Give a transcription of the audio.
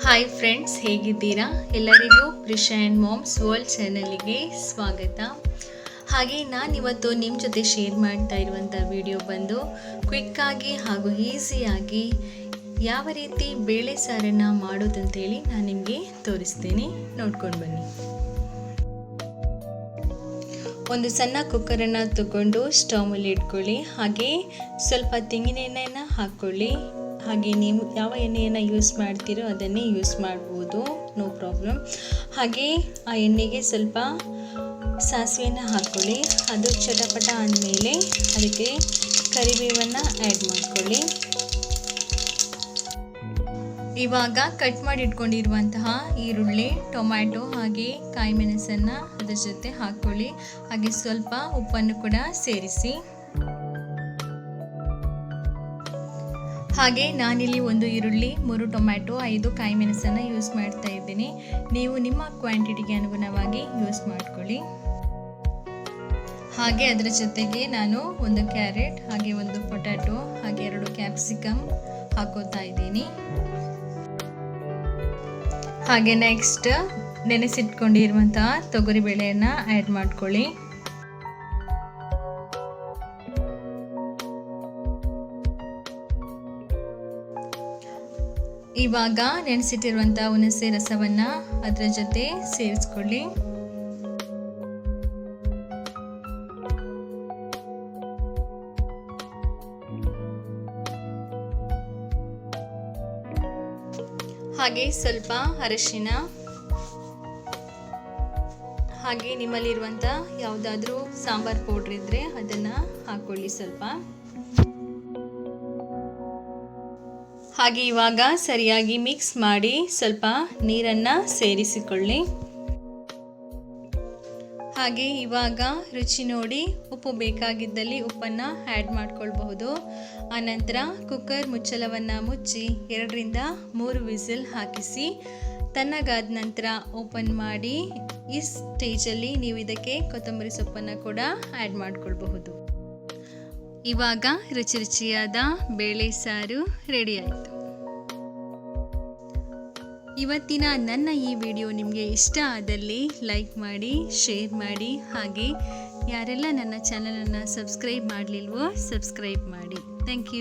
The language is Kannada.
ಹಾಯ್ ಫ್ರೆಂಡ್ಸ್ ಹೇಗಿದ್ದೀರಾ? ಎಲ್ಲರಿಗೂ ಪ್ರಿಷ ಆ್ಯಂಡ್ ಮಾಮ್ಸ್ ವರ್ಲ್ಡ್ ಚಾನಲಿಗೆ ಸ್ವಾಗತ. ಹಾಗೆ ನಾನಿವತ್ತು ನಿಮ್ಮ ಜೊತೆ ಶೇರ್ ಮಾಡ್ತಾ ಇರುವಂಥ ವಿಡಿಯೋ ಬಂದು ಕ್ವಿಕ್ಕಾಗಿ ಹಾಗೂ ಈಸಿಯಾಗಿ ಯಾವ ರೀತಿ ಬೇಳೆ ಸಾರನ್ನು ಮಾಡೋದಂತೇಳಿ ನಾನು ನಿಮಗೆ ತೋರಿಸ್ತೇನೆ. ನೋಡ್ಕೊಂಡು ಬನ್ನಿ. ಒಂದು ಸಣ್ಣ ಕುಕ್ಕರನ್ನು ತಗೊಂಡು ಸ್ಟವ್ ಮೇಲೆ ಇಟ್ಕೊಳ್ಳಿ. ಹಾಗೆ ಸ್ವಲ್ಪ ತೆಂಗಿನ ಎಣ್ಣೆಯನ್ನು ಹಾಕ್ಕೊಳ್ಳಿ. ಹಾಗೆ ನೀವು ಯಾವ ಎಣ್ಣೆಯನ್ನು ಯೂಸ್ ಮಾಡ್ತೀರೋ ಅದನ್ನೇ ಯೂಸ್ ಮಾಡ್ಬೋದು. ನೋ ಪ್ರಾಬ್ಲಮ್ ಹಾಗೆ ಆ ಎಣ್ಣೆಗೆ ಸ್ವಲ್ಪ ಸಾಸಿವೆಯನ್ನು ಹಾಕ್ಕೊಳ್ಳಿ ಅದು ಚಟಪಟ ಆದಮೇಲೆ ಅದಕ್ಕೆ ಕರಿಬೇವನ್ನು ಆ್ಯಡ್ ಮಾಡ್ಕೊಳ್ಳಿ. ಇವಾಗ ಕಟ್ ಮಾಡಿ ಇಟ್ಕೊಂಡಿರುವಂತಹ ಈರುಳ್ಳಿ, ಟೊಮ್ಯಾಟೊ ಹಾಗೆ ಕಾಯಿ ಮೆಣಸನ್ನು ಅದರ ಜೊತೆ ಹಾಕ್ಕೊಳ್ಳಿ ಹಾಗೆ ಸ್ವಲ್ಪ ಉಪ್ಪನ್ನು ಕೂಡ ಸೇರಿಸಿ. ಹಾಗೆ ನಾನಿಲ್ಲಿ ಒಂದು ಈರುಳ್ಳಿ, ಮೂರು ಟೊಮ್ಯಾಟೊ, ಐದು ಕಾಯಿ ಮೆಣಸನ್ನು ಯೂಸ್ ಮಾಡ್ತಾ ಇದ್ದೀನಿ. ನೀವು ನಿಮ್ಮ ಕ್ವಾಂಟಿಟಿಗೆ ಅನುಗುಣವಾಗಿ ಯೂಸ್ ಮಾಡ್ಕೊಳ್ಳಿ. ಹಾಗೆ ಅದರ ಜೊತೆಗೆ ನಾನು ಒಂದು ಕ್ಯಾರೆಟ್, ಹಾಗೆ ಒಂದು ಪೊಟ್ಯಾಟೊ, ಹಾಗೆ ಎರಡು ಕ್ಯಾಪ್ಸಿಕಮ್ ಹಾಕೋತಾ ಇದ್ದೀನಿ. ಹಾಗೆ ನೆಕ್ಸ್ಟ್ ನೆನೆಸಿಟ್ಕೊಂಡಿರುವಂತಹ ತೊಗರಿಬೇಳೆಯನ್ನು ಆ್ಯಡ್ ಮಾಡ್ಕೊಳ್ಳಿ. ಇವಾಗ ನೆನೆಸಿಟ್ಟಿರುವಂಥ ಹುಣಸೆ ರಸವನ್ನು ಅದರ ಜೊತೆ ಸೇರಿಸ್ಕೊಳ್ಳಿ. ಹಾಗೆ ಸ್ವಲ್ಪ ಅರಶಿನ, ಹಾಗೆ ನಿಮ್ಮಲ್ಲಿರುವಂಥ ಯಾವುದಾದ್ರೂ ಸಾಂಬಾರ್ ಪೌಡ್ರ್ ಇದ್ದರೆ ಅದನ್ನು ಹಾಕ್ಕೊಳ್ಳಿ ಸ್ವಲ್ಪ. ಹಾಗೆ ಇವಾಗ ಸರಿಯಾಗಿ ಮಿಕ್ಸ್ ಮಾಡಿ ಸ್ವಲ್ಪ ನೀರನ್ನು ಸೇರಿಸಿಕೊಳ್ಳಿ. ಹಾಗೆ ಇವಾಗ ರುಚಿ ನೋಡಿ, ಉಪ್ಪು ಬೇಕಾಗಿದ್ದಲ್ಲಿ ಉಪ್ಪನ್ನು ಆ್ಯಡ್ ಮಾಡ್ಕೊಳ್ಬಹುದು. ಆನಂತರ ಕುಕ್ಕರ್ ಮುಚ್ಚಳವನ್ನು ಮುಚ್ಚಿ ಎರಡರಿಂದ ಮೂರು ವಿಸಿಲ್ ಹಾಕಿಸಿ, ತಣ್ಣಗಾದ ನಂತರ ಓಪನ್ ಮಾಡಿ, ಈ ಸ್ಟೇಜಲ್ಲಿ ನೀವು ಇದಕ್ಕೆ ಕೊತ್ತಂಬರಿ ಸೊಪ್ಪನ್ನು ಕೂಡ ಆ್ಯಡ್ ಮಾಡ್ಕೊಳ್ಬಹುದು. ಇವಾಗ ರುಚಿ ರುಚಿಯಾದ ಬೇಳೆ ಸಾರು ರೆಡಿ ಆಯಿತು. ಇವತ್ತಿನ ನನ್ನ ಈ ವಿಡಿಯೋ ನಿಮಗೆ ಇಷ್ಟ ಆದಲ್ಲಿ ಲೈಕ್ ಮಾಡಿ, ಶೇರ್ ಮಾಡಿ, ಹಾಗೆ ಯಾರೆಲ್ಲ ನನ್ನ ಚಾನಲನ್ನು ಸಬ್ಸ್ಕ್ರೈಬ್ ಮಾಡಲಿಲ್ವೋ ಸಬ್ಸ್ಕ್ರೈಬ್ ಮಾಡಿ. Thank you.